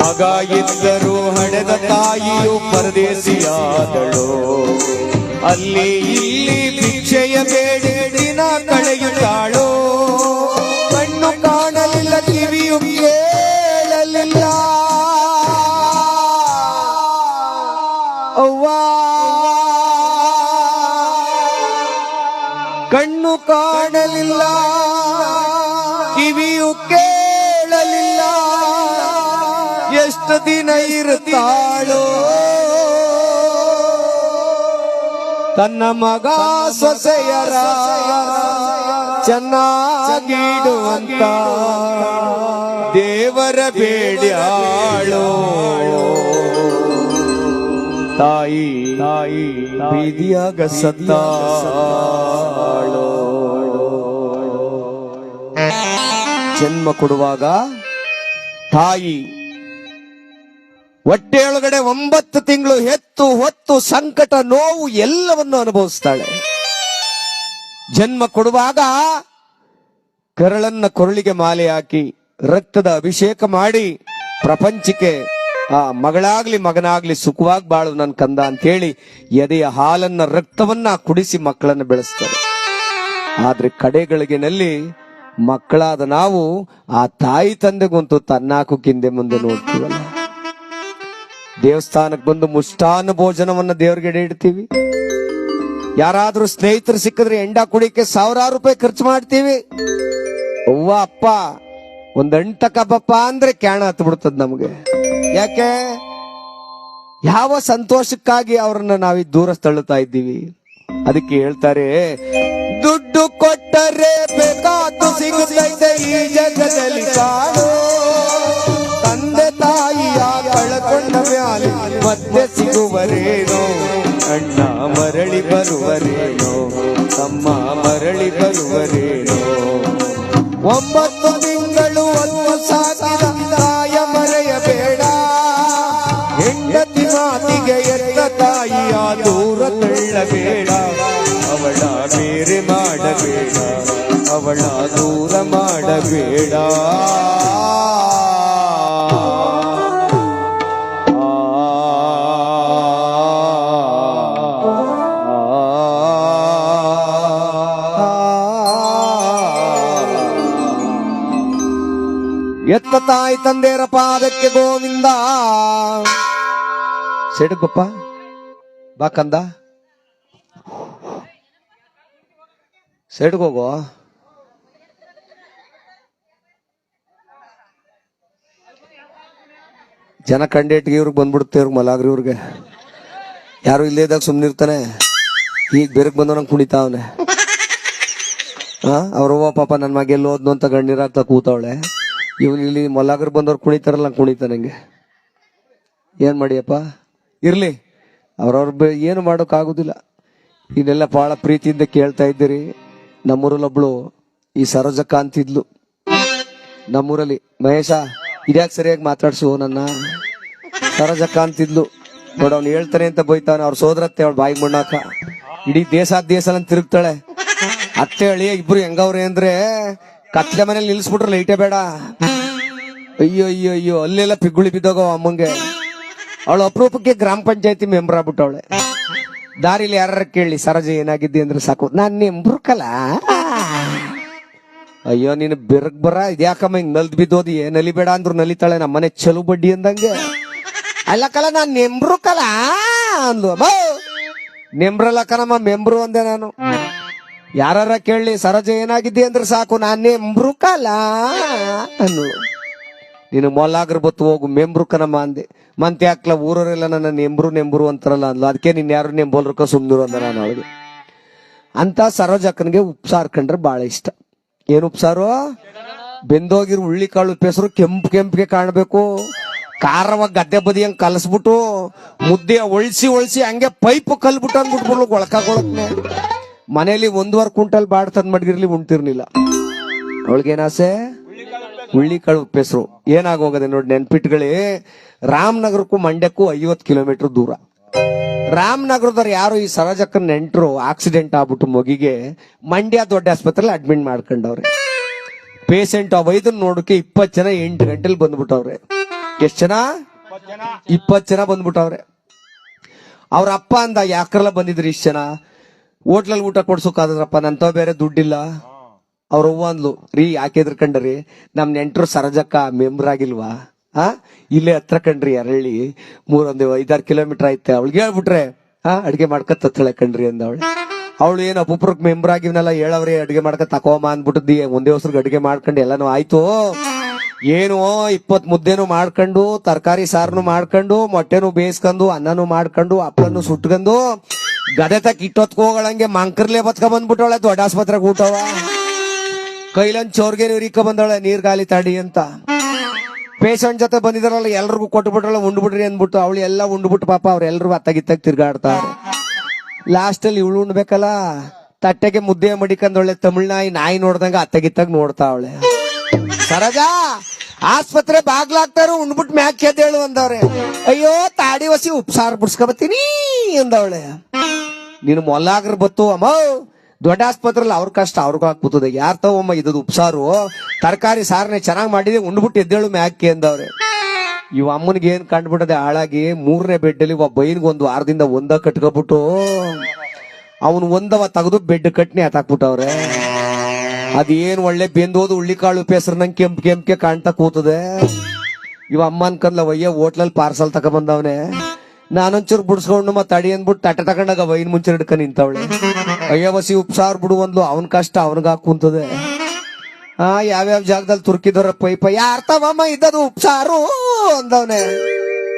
ಮಗ ಇದ್ದರು ಹಡೆದ ತಾಯಿಯು ಪರದೇಶಿಯಾದಳು ಅಲ್ಲಿ ಇಲ್ಲಿ ಭಿಕ್ಷೆಯ ಬೇಡಿ ದಿನ ಕಳೆಯುತ್ತಾಳು ಇರುತ್ತಾಳೋ ತನ್ನ ಮಗ ಸೊಸೆಯರ ಚೆನ್ನಾಗಿಡುವಂತ ದೇವರ ಬೇಡ್ಯಾಳೋ ತಾಯಿ ತಾಯಿ ಬೀದಿಯಾಗ ಸತ್ತಾಳೋ ಜನ್ಮ ಕೊಡುವಾಗ ತಾಯಿ ಹೊಟ್ಟೆಯೊಳಗಡೆ ಒಂಬತ್ತು ತಿಂಗಳು ಹೆತ್ತು ಹೊತ್ತು ಸಂಕಟ ನೋವು ಎಲ್ಲವನ್ನು ಅನುಭವಿಸ್ತಾಳೆ. ಜನ್ಮ ಕೊಡುವಾಗ ಕರಳನ್ನ ಕೊರಳಿಗೆ ಮಾಲೆ ಹಾಕಿ ರಕ್ತದ ಅಭಿಷೇಕ ಮಾಡಿ ಪ್ರಪಂಚಕ್ಕೆ, ಆ ಮಗಳಾಗ್ಲಿ ಮಗನಾಗ್ಲಿ ಸುಖವಾಗಿ ಬಾಳು ನನ್ ಕಂದ ಅಂತೇಳಿ ಎದೆಯ ಹಾಲನ್ನ ರಕ್ತವನ್ನ ಕುಡಿಸಿ ಮಕ್ಕಳನ್ನ ಬೆಳೆಸ್ತಾರೆ. ಆದ್ರೆ ಕಡೆಗಳಿಗೆನಲ್ಲಿ ಮಕ್ಕಳಾದ ನಾವು ಆ ತಾಯಿ ತಂದೆಗಂತೂ ತನ್ನಾಕು ಕಿಂದೆ ಮುಂದೆ ನೋಡ್ತೀವಲ್ಲ. ದೇವಸ್ಥಾನಕ್ಕೆ ಬಂದು ಮುಷ್ಟಾನ್ನ ಭೋಜನವನ್ನ ದೇವ್ರಿಗೆ ಎಡೆ ಇಡ್ತೀವಿ ಯಾರಾದ್ರೂ ಸ್ನೇಹಿತರು ಸಿಕ್ಕಿದ್ರೆ ಎಂಡ ಕುಡಿಕೆ ಸಾವಿರಾರು ರೂಪಾಯಿ ಖರ್ಚು ಮಾಡ್ತೀವಿ. ಅವ್ವ, ಅಪ್ಪ, ಒಂದ್ ಅಂಟ ಕಬ್ಬಪ್ಪ ಅಂದ್ರೆ ಕ್ಯಾಣ ಹತ್ತು ಬಿಡ್ತದ ನಮಗೆ. ಯಾಕೆ? ಯಾವ ಸಂತೋಷಕ್ಕಾಗಿ ಅವ್ರನ್ನ ನಾವಿ ದೂರ ತಳ್ಳುತ್ತಾ ಇದ್ದೀವಿ? ಅದಕ್ಕೆ ಹೇಳ್ತಾರೆ, ದುಡ್ಡು ಕೊಟ್ಟರೆ ಬೇಕಾದ ಸಿಗುತ್ತೈತೆ ಈ ಜಗದಲ್ಲಿ ಕಾಣೋ. ತಂದೆ ತಾಯಿಯ ಕಳ್ಕೊಂಡ ಮ್ಯಾಲೆ ಮತ್ತೆ ಸಿಗುವರೇನೋ? ಅಣ್ಣ ಮರಳಿ ಬರುವರೇನೋ? ತಮ್ಮ ಮರಳಿ ಬರುವರೇನೋ? ಒಂಬತ್ತು ತಿಂಗಳು ಒಂದು ಸಾಕಿದ ತಾಯ ಮರೆಯಬೇಡ. ಹೆಂಡತಿ ಮಾತಿಗೆ ಎತ್ತ ತಾಯಿಯ ದೂರ ತಳ್ಳಬೇಡ. ಅವಳ ಬೇರೆ ಮಾಡಬೇಡ. ಅವಳ ದೂರ ಮಾಡಬೇಡ. ಎತ್ತ ತಾಯಿ ತಂದೆಯರ ಪಾದಕ್ಕೆ ಗೋವಿಂದ. ಸೇಡಗಪ್ಪ, ಬಾ ಕಂದ. ಹೋಗೋ. ಜನ ಕಂಡೇಟ್ಗೆ ಇವ್ರಿಗೆ ಬಂದ್ಬಿಡುತ್ತೆ, ಇವ್ರಿಗೆ ಮಲಾಗ್ರಿ ಇವ್ರಿಗೆ. ಯಾರು ಇಲ್ಲೇ ಇದ್ದಾಗ ಸುಮ್ಮನಿರ್ತಾನೆ ಈಗ ಬೆರಗ್ ಕುಣಿತ ಕುಣಿತಾವನೆ ಹಾ? ಅವ್ರವ್ವ ಪಾಪ ನನ್ನ ಮಗ ಎಲ್ಲಿ ಹೋದ್ನು ಅಂತ ಗಣ್ಣೀರಾಗ್ತಾ ಕೂತವಳೆ. ಇವ್ನು ಇಲ್ಲಿ ಮೊಲಾಗರ್ ಬಂದವ್ರು ಕುಣಿತಾರಲ್ಲ, ಹಂಗ್ ಕುಣಿತಾನೆ ನಂಗೆ ಏನ್ ಮಾಡಿಯಪ್ಪ? ಇರ್ಲಿ. ಅವ್ರವ್ರ ಬ ಏನು ಮಾಡೋಕ್ಕಾಗೋದಿಲ್ಲ ಇದೆಲ್ಲ ಬಹಳ ಪ್ರೀತಿಯಿಂದ ಕೇಳ್ತಾ ಇದ್ದೀರಿ. ನಮ್ಮೂರಲ್ಲೊಬ್ಳು ಈ ಸರೋಜಕ್ಕ ಅಂತಿದ್ಲು. ನಮ್ಮೂರಲ್ಲಿ. ಮಹೇಶ, ಇದ್ಯಾಕೆ ಸರಿಯಾಗಿ ಮಾತಾಡ್ಸು ನನ್ನ? ಸರೋಜಕ್ಕ ಅಂತಿದ್ಲು. ನೋಡ ಅವ್ನು ಹೇಳ್ತಾನೆ ಅಂತ ಬೈತಾನೆ. ಅವ್ರ ಸೋದರತ್ತೆ ಅವಳು ಬಾಯಿಗೆ ಮಣ್ಣಾಕ. ಇಡೀ ದೇಶ ದೇಶ ಅಂತ ತಿರುಗ್ತಾಳೆ. ಅತ್ತೆ, ಅಳಿಯ ಇಬ್ರು ಹೆಂಗವ್ರೆ ಅಂದ್ರೆ ಕತ್ಲೆ ಮನೇಲಿ ನಿಲ್ಸ್ಬಿಟ್ರೆ ಲೈಟೇ ಬೇಡ. ಅಯ್ಯೋ ಅಯ್ಯೋ ಅಯ್ಯೋ, ಅಲ್ಲೆಲ್ಲ ಪಿಗ್ಗುಳಿ ಬಿದ್ದೋಗವ ಅಮ್ಮಂಗೆ. ಅವಳು ಅಪರೂಪಕ್ಕೆ ಗ್ರಾಮ ಪಂಚಾಯತಿ ಮೆಂಬರ್ ಆಗ್ಬಿಟ್ಟವಳೆ. ದಾರಿಲಿ ಯಾರ ಕೇಳಿ, ಸರಜ ಏನಾಗಿದ್ದಿ ಅಂದ್ರೆ ಸಾಕು. ನಾನ್ ನಿಂಬ್ರಕಲ್ಲ ಅಯ್ಯೋ, ನೀನು ಬೆರಗ್ ಬರ. ಇದ್ಯಾಕಮ್ಮ ಹಿಂಗ್ ನಲ್ದ್ ಬಿದ್ದೋದಿ? ನಲಿ ನಲಿಬೇಡ ಅಂದ್ರು ನಲಿತಾಳೆ ನಮ್ಮನೆ ಚಲು ಬಡ್ಡಿ ಅಂದಂಗೆ. ಅಲ್ಲ ಕಲ, ನಾನ್ ನೆಂಬ್ರುಕಲ್ಲ ಅಂದ್ಲು. ಅಮ್ಮ! ನೆಂಬ್ರಲ್ಲ ಕಣಮ್ಮ, ಮೆಂಬ್ರು ಅಂದೆ ನಾನು. ಯಾರ ಕೇಳಿ, ಸರೋಜ ಏನಾಗಿದ್ದೆ ಅಂದ್ರೆ ಸಾಕು, ನಾನೇ ಮೃಕಲ ಅನ್ನು ನೀನು ಮೊಲ್ಲಾಗ್ರ ಬತ್ತು ಹೋಗು ಮೆಂಬ್ರುಕನಮ್ಮ ಅಂದೆ ಮಂತೆ ಹಾಕ್ಲ ಊರವರೆಲ್ಲ ನನ್ನ ನೆಂಬ್ರು ನೆಂಬ್ರು ಅಂತಾರಲ್ಲ ಅಂದ್ಲು. ಅದಕ್ಕೆ ನೀನ್ ಯಾರು ನೆಂಬೋಲ್ರಕ ಸುಮ್ನಿರು ಅಂದ ನಾನು ಅವಳಿಗೆ ಅಂತ ಸರೋಜಕ್ಕನಿಗೆ ಉಪ್ಸಾರು ಕಂಡ್ರೆ ಬಹಳ ಇಷ್ಟ. ಏನು ಉಪ್ಸಾರು? ಬೆಂದೋಗಿರೋ ಉಳ್ಳಿ ಕಾಳು ಉಪ್ಪೆಸರು ಕೆಂಪು ಕೆಂಪಿಗೆ ಕಾಣಬೇಕು. ಖಾರವಾಗಿ ಗದ್ದೆ ಬದಿ ಹಂಗ್ ಕಲಸ್ಬಿಟ್ಟು, ಮುದ್ದೆ ಒಳ್ಸಿ ಒಳ್ಸಿ ಹಂಗೆ ಪೈಪ್ ಕಲ್ಬಿಟ್ಟು ಅಂದ್ಬಿಟ್ಬಿಡ್ಲು ಗೊಳಕಾಗೊಳಕ್ನೆ ಮನೇಲಿ ಒಂದುವರೆ ಕುಂಟಲ್ ಬಾಡ್ ತಂದ್ ಮಡ್ಗಿರ್ಲಿ ಉಣ್ತಿರ್ಲಿಲ್ಲ. ಅವಳಿಗೇನಾಸೆ ಉಪ್ಪೆಸ್ರು ಉಪ್ಪೆಸರು ಏನಾಗೋಗದೆ ನೋಡಿ ನೆನ್ಪಿಟ್ಗಳೇ, ರಾಮನಗರಕ್ಕೂ ಮಂಡ್ಯಕ್ಕೂ ಐವತ್ತು ಕಿಲೋಮೀಟರ್ ದೂರ. ರಾಮನಗರದವ್ರು ಯಾರು ಈ ಸರೋಜಕ್ಕನ ನೆಂಟರು ಆಕ್ಸಿಡೆಂಟ್ ಆಗ್ಬಿಟ್ಟು ಮಗಿಗೆ ಮಂಡ್ಯ ದೊಡ್ಡ ಆಸ್ಪತ್ರೆಲಿ ಅಡ್ಮಿಟ್ ಮಾಡ್ಕೊಂಡವ್ರೆ. ಪೇಷಂಟ್ ಆ ವೈದ್ಯನ್ ನೋಡಕ್ಕೆ ಇಪ್ಪತ್ತು ಜನ ಎಂಟು ಗಂಟೆಲಿ ಬಂದ್ಬಿಟ್ಟವ್ರೆ. ಎಷ್ಟ್ ಜನ? ಇಪ್ಪತ್ತು ಜನ ಬಂದ್ಬಿಟ್ಟವ್ರೆ. ಅವ್ರ ಅಪ್ಪ ಅಂದ, ಯಾಕ್ರಲ್ಲ ಬಂದಿದ್ರಿ ಇಷ್ಟ ಜನ? ಹೋಟ್ಲಲ್ಲಿ ಊಟ ಕೊಡ್ಸೋಕಾದ್ರಪ್ಪ ನಂತ ಬೇರೆ ದುಡ್ಡಿಲ್ಲ. ಅವ್ರ ಅಂದ್ಲು, ರೀ, ಯಾಕೆ ಎದ್ರಕಂಡ್ರಿ ನಮ್ ನೆಂಟರು ಸರಜಕ್ಕ ಮೆಂಬರ್ ಆಗಿಲ್ವಾ? ಆ? ಇಲ್ಲೇ ಹತ್ರ ಕಂಡ್ರಿ ಅರಳ್ಳಿ. ಮೂರೊಂದು ಐದಾರು ಕಿಲೋಮೀಟರ್ ಐತೆ. ಅವಳಿಗೆ ಹೇಳ್ಬಿಟ್ರೆ ಹಾ ಅಡ್ಗೆ ಮಾಡ್ಕತ್ ತತ್ತಳೆ ಕಣ್ರಿ ಅಂದ ಅವಳು ಅವಳು ಏನು ಅಪುಪ್ರಕ್ ಮೆಂಬರ್ ಆಗಿವ್ನಲ್ಲ ಹೇಳವ್ರಿ, ಅಡ್ಗೆ ಮಾಡ್ಕ ತಕೋಮ ಅಂದ್ಬಿಟ್ಟದ್ದಿ ಒಂದೇ ಹೊಸ್ರಿಗೆ ಅಡ್ಗೆ ಮಾಡ್ಕೊಂಡು ಎಲ್ಲಾನು ಆಯ್ತು. ಏನು ಇಪ್ಪತ್ ಮುದ್ದೆನು ಮಾಡ್ಕೊಂಡು, ತರಕಾರಿ ಸಾರನು ಮಾಡ್ಕೊಂಡು, ಮೊಟ್ಟೆನು ಬೇಯಿಸ್ಕೊಂಡು, ಅನ್ನನು ಮಾಡ್ಕೊಂಡು ಹಪ್ಪಳನ್ನು ಸುಟ್ಕೊಂಡು ಗದೆ ತಕ್ ಇಟ್ಟೊತ್ಕ ಹೋಗಳಂಗೆ ಮಂಕರ್ಲೆ ಬತ್ಕ ಬಂದ್ಬಿಟ್ಟವಳೆ, ದೊಡ್ಡ ಆಸ್ಪತ್ರೆಗೆ ಊಟವ. ಕೈಲಂದ್ ಚೋರ್ಗೆ ನೀರಿಕ ಬಂದವಳೆ, ನೀರ್ ಗಾಲಿ ತಡಿ ಅಂತ. ಪೇಷಂಟ್ ಜೊತೆ ಬಂದಿದಾರಲ್ಲ ಎಲ್ರಿಗೂ ಕೊಟ್ಬಿಟ್ರಲ್ಲ, ಉಂಡ್ಬಿಡ್ರಿ ಅಂದ್ಬಿಟ್ಟು ಅವಳು ಎಲ್ಲ ಉಂಡ್ಬಿಟ್ಟು ಪಾಪ ಅವ್ರೆಲ್ರಿಗೂ ಅತ್ತಗಿತ್ತಾಗ ತಿರ್ಗಾಡ್ತಾರೆ ಲಾಸ್ಟ್ ಅಲ್ಲಿ ಇವಳು ಉಣ್ಬೇಕಲ್ಲ, ತಟ್ಟೆಗೆ ಮುದ್ದೆ ಮಡಿಕಂದೊಳ್ಳೆ ತಮಿಳ್ನಾಯಿ ನಾಯಿ ನೋಡ್ದಂಗ ಅತ್ತಗಿತ್ತಾಗ ನೋಡ್ತಾ ಅವಳೆ. ಸರಜಾ! ಆಸ್ಪತ್ರೆ ಬಾಗ್ಲಾಗ್ತಾರ ಉಂಡ್ಬಿಟ್ ಮ್ಯಾಕ್ ಎದ್ದೇಳು ಅಂದವ್ರೆ. ಅಯ್ಯೋ, ತಾಡಿ ವಸಿ ಉಪ್ಸಾರ ಬಿಡ್ಸ್ಕೊಬತ್ತೀನಿ ಅಂದವಳೆ. ನೀನು ಮೊಲ್ಲಾಗ್ರ ಬತ್ತು ಅಮ್ಮ. ದೊಡ್ಡ ಆಸ್ಪತ್ರೆಲಿ ಅವ್ರ ಕಷ್ಟ, ಅವ್ರಿಗೂ ಹಾಕ್ಬಿಟ್ಟದೆ ಯಾರ್ ತವಮ್ಮ ಇದು ಉಪ್ಸಾರು. ತರಕಾರಿ ಸಾರನೆ ಚೆನ್ನಾಗಿ ಮಾಡಿದೆ ಉಂಡ್ಬಿಟ್ಟು ಎದ್ದೇಳು ಮ್ಯಾಕೆ ಅಂದವ್ರೆ. ಇವ್ ಅಮ್ಮನಿಗೆ ಏನ್ ಕಂಡ್ಬಿಟ್ಟದೆ ಹಾಳಾಗಿ ಮೂರನೇ ಬೆಡ್ಡಲ್ಲಿ ಒಬ್ಬ ಬೈನ್ಗೆ ಒಂದು ವಾರದಿಂದ ಒಂದ ಕಟ್ಕೊಬಿಟ್ಟು, ಅವನು ಒಂದವ ತೆಗೆದು ಬೆಡ್ ಕಟ್ನಿ ಹತ್ತಾಕ್ಬಿಟ್ಟವ್ರೆ ಅದೇನ್ ಒಳ್ಳೆ ಬೆಂದೋದು ಉಳ್ಳಿಕಾಳು ಪೆಸರು ನಂಗೆ ಕೆಂಪ್ ಕೆಂಪ್ಗೆ ಕಾಣ್ತಾ ಕೂತದೆ. ಇವ ಅಮ್ಮ ಅನ್ಕಂದ್ಲ ಒಯ್ಯ ಹೋಟ್ಲಲ್ಲಿ ಪಾರ್ಸಲ್ ತಗೊಂಬಂದವನೆ ನಾನೊಂಚೂರು ಬಿಡ್ಸ್ಕೊಂಡು ಮತ್ತೆ ಅಡಿ ಅಂದ್ಬಿಟ್ಟು ತಟ ತಗೊಂಡಾಗ ವೈನ್ ಮುಂಚೆ ಹಿಡ್ಕ ನಿಂತವಳೆ. ಅಯ್ಯ ಬಸಿ ಉಪ್ಸಾರ್ ಬಿಡು ಅಂದ್ಲು, ಅವನ್ ಕಷ್ಟ ಅವನ್ಗ ಕುಂತದೆ. ಆ, ಯಾವ್ಯಾವ ಜಾಗದಲ್ಲಿ ತುರ್ಕಿದವ್ರ ಪೈಪ ಯಾರ್ತವಮ್ಮ ಇದ್ದದು ಉಪ್ಸಾರು ಅಂದವನೆ.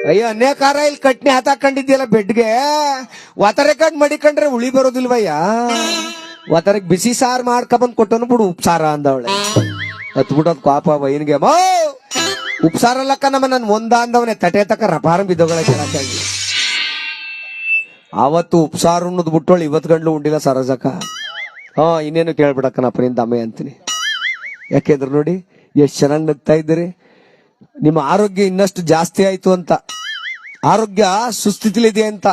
ಅಯ್ಯೋ ಕಾರ ಇಲ್ಲಿ ಕಟ್ನಿ ಹಾತಾಕೊಂಡಿದ್ಯಲ್ಲ ಬೆಡ್ಗೆ. ಒತರೆ ಕಂಡು ಮಡಿಕೊಂಡ್ರೆ ಉಳಿ ಬರೋದಿಲ್ವಯ್ಯ? ಒತರಕ್ ಬಿಸಿ ಸಾರು ಮಾಡ್ಕೊಬಂದು ಕೊಟ್ಟನು ಬಿಡು ಉಪ್ಸಾರ ಅಂದವಳೆ ಹತ್ಬಿಟ್ಟದ್ ಪಾಪ ವೈನ್ಗೆ ಮೋ ಉಪ್ಸಾರ ಲಕ್ಕ ನಮ್ಮ ನನ್ ಒಂದ ಅಂದವನೆ, ತಟೆ ತಕ್ಕ ರಪಾರ ಬಿದ್ದೋಗಳ ಅವತ್ತು ಉಪ್ಸಾರು ಅನ್ನೋದು ಬಿಟ್ಟೋಳು ಇವತ್ ಗಂಡ್ಲು ಉಂಡಿಲ್ಲ ಸರಜಕ್ಕ. ಹಾ, ಇನ್ನೇನು ಕೇಳ್ಬಿಡಕನ ಪ್ರಿಂದ ಅಮ್ಮ ಅಂತೀನಿ. ಯಾಕೆಂದ್ರೆ ನೋಡಿ, ಎಷ್ಟು ಚೆನ್ನಾಗಿ ನಗ್ತಾ ಇದ್ದೀರಿ? ನಿಮ್ಮ ಆರೋಗ್ಯ ಇನ್ನಷ್ಟು ಜಾಸ್ತಿ ಆಯ್ತು ಅಂತ. ಆರೋಗ್ಯ ಸುಸ್ಥಿತಿಲಿದೆ ಅಂತ.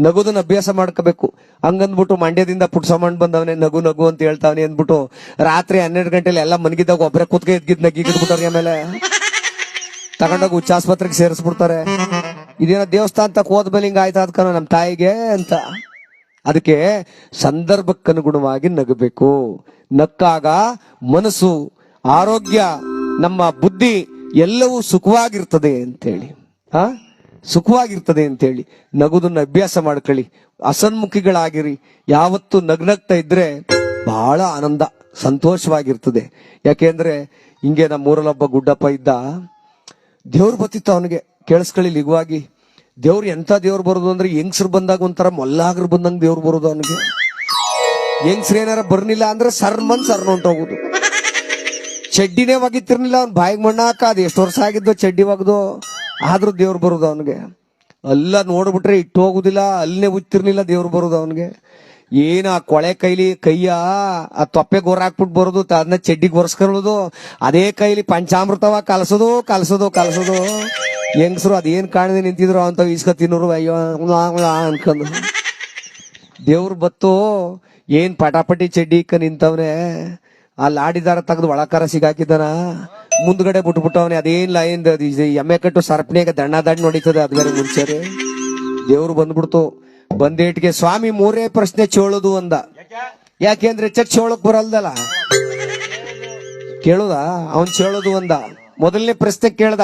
ನಗುದನ್ನ ಅಭ್ಯಾಸ ಮಾಡ್ಕೋಬೇಕು. ಹಂಗಂದ್ಬಿಟ್ಟು ಮಂಡ್ಯದಿಂದ ಪುಟ್ಸಮಂಡ್ ಬಂದವನೆ ನಗು ನಗು ಅಂತ ಹೇಳ್ತಾವನೆ ಅಂದ್ಬಿಟ್ಟು ರಾತ್ರಿ ಹನ್ನೆರಡು ಗಂಟೆಲಿ ಎಲ್ಲ ಮನಗಿದ್ದಾಗ ಒಬ್ಬರೇ ಕುತ್ಕೆ ಎದ್ಗಿದ್ ನಗಿಗಿದ್ಬಿಟ್ಟವ್ರಿಗೆ ಆಮೇಲೆ. ತಗೊಂಡೋಗಿ ಹುಚ್ಚಾಸ್ಪತ್ರೆಗೆ ಸೇರಿಸ್ಬಿಡ್ತಾರೆ. ಇದೇನೋ ದೇವಸ್ಥಾನ ತಕ್ಕ ಹೋದ್ಮೇಲೆ ಹಿಂಗ ಆಯ್ತಾ ಅದ್ಕನೋ ನಮ್ಮ ತಾಯಿಗೆ ಅಂತ. ಅದಕ್ಕೆ ಸಂದರ್ಭಕ್ಕನುಗುಣವಾಗಿ ನಗಬೇಕು. ನಕ್ಕಾಗ ಮನಸ್ಸು, ಆರೋಗ್ಯ, ನಮ್ಮ ಬುದ್ಧಿ ಎಲ್ಲವೂ ಸುಖವಾಗಿರ್ತದೆ ಅಂತೇಳಿ. ಆ ಸುಖವಾಗಿರ್ತದೆ ಅಂತೇಳಿ ನಗುದನ್ನ ಅಭ್ಯಾಸ ಮಾಡ್ಕೊಳ್ಳಿ. ಅಸನ್ಮುಖಿಗಳಾಗಿರಿ. ಯಾವತ್ತು ನಗ್ನಗ್ತಾ ಇದ್ರೆ ಬಹಳ ಆನಂದ, ಸಂತೋಷವಾಗಿರ್ತದೆ. ಯಾಕೆಂದ್ರೆ ಹಿಂಗೆ ನಮ್ಮ ಊರಲ್ಲೊಬ್ಬ ಗುಡ್ಡಪ್ಪ ಇದ್ದ, ದೇವ್ರು ಬತ್ತಿತ್ತು ಅವನಿಗೆ. ಕೇಳಿಸ್ಕೊಳ್ಳಿ ಲಿಗುವಾಗಿ ದೇವ್ರು ಎಂಥ ದೇವ್ರು ಬರೋದು ಅಂದ್ರೆ ಹೆಂಗ್ಸ್ರು ಬಂದಾಗ ಒಂಥರ ಮೊಲ್ಲಾಗ್ರು ಬಂದಂಗೆ ದೇವ್ರು ಬರೋದು ಅವನಿಗೆ. ಹೆಂಗ್ಸ್ರು ಏನಾರ ಬರ್ನಿಲ್ಲ ಅಂದ್ರೆ ಸರ್ಮನ್ ಸರ್ನ ಹೊಂಟೋಗುದು ಚಡ್ಡಿನೇ ಒಗಿತಿರ್ನಿಲ್ಲ ಅವ್ನ ಬಾಯಿಗೆ ಮಣ್ಣಾಕ ಅದು ಎಷ್ಟು ವರ್ಷ ಆಗಿದ್ದು ಚಡ್ಡಿ ಒಗ್ದು. ಆದ್ರೂ ದೇವ್ರು ಬರೋದು ಅವನಿಗೆ. ಅಲ್ಲ ನೋಡ್ಬಿಟ್ರೆ ಇಟ್ಟು ಹೋಗುದಿಲ್ಲ, ಅಲ್ಲೇ ಉತ್ತಿರ್ಲಿಲ್ಲ ದೇವ್ರು ಬರೋದು ಅವನಿಗೆ. ಏನ ಆ ಕೊಳೆ ಕೈಲಿ ಕೈಯ ಆ ತೊಪ್ಪೆ ಗೋರ್ ಹಾಕ್ಬಿಟ್ಟು ಬರೋದು ಅದನ್ನ ಚಡ್ಡಿಗೆ ಒರೆಸ್ಕೊಳ್ಳೋದು, ಅದೇ ಕೈಲಿ ಪಂಚಾಮೃತವ ಕಲಸೋದು ಕಲಸೋದು ಕಲಸೋದು. ಹೆಂಗಸರು ಅದೇನ್ ಕಾಣದೆ ನಿಂತಿದ್ರು ಅಂತ ಈಸ್ಕ ತಿನ್ನೋರು, ಅಯ್ಯೋ ಅನ್ಕೊಂಡು. ದೇವ್ರು ಬತ್ತು, ಏನ್ ಪಟಾಪಟಿ ಚಡ್ಡಿ ಇಕ್ಕ ನಿಂತವ್ರೆ ಆ ಲಾಡಿದಾರ ತೆಗೆದು ಒಳಕಾರ ಸಿಗಾಕಿದ್ದಾನ. ಮುಂದ್ಗಡೆ ಬಿಟ್ಬಿಟ್ಟವನೆ, ಅದೇನ್ ಲೈನ್ ಎಮ್ಮೆ ಕಟ್ಟು ಸರ್ಪಣೆಗೆ ದಣ್ಣ ದಣ್ಣ ನೋಡಿತದೆ ಅದ್ ಬೇರೆ ಮುಂಚೆ. ದೇವ್ರು ಬಂದ್ಬಿಡ್ತು. ಬಂದೇಟ್ಗೆ, ಸ್ವಾಮಿ, ಮೂರೇ ಪ್ರಶ್ನೆ ಚೋಳದು ಅಂದ. ಯಾಕೆಂದ್ರೆ ಚರ್ಚ್ ಚೋಳಕ್ ಬರಲ್ದಲ್ಲ. ಕೇಳುದ? ಅವನ್ ಚೇಳೋದು ಅಂದ. ಮೊದಲನೇ ಪ್ರಶ್ನೆ ಕೇಳ್ದ.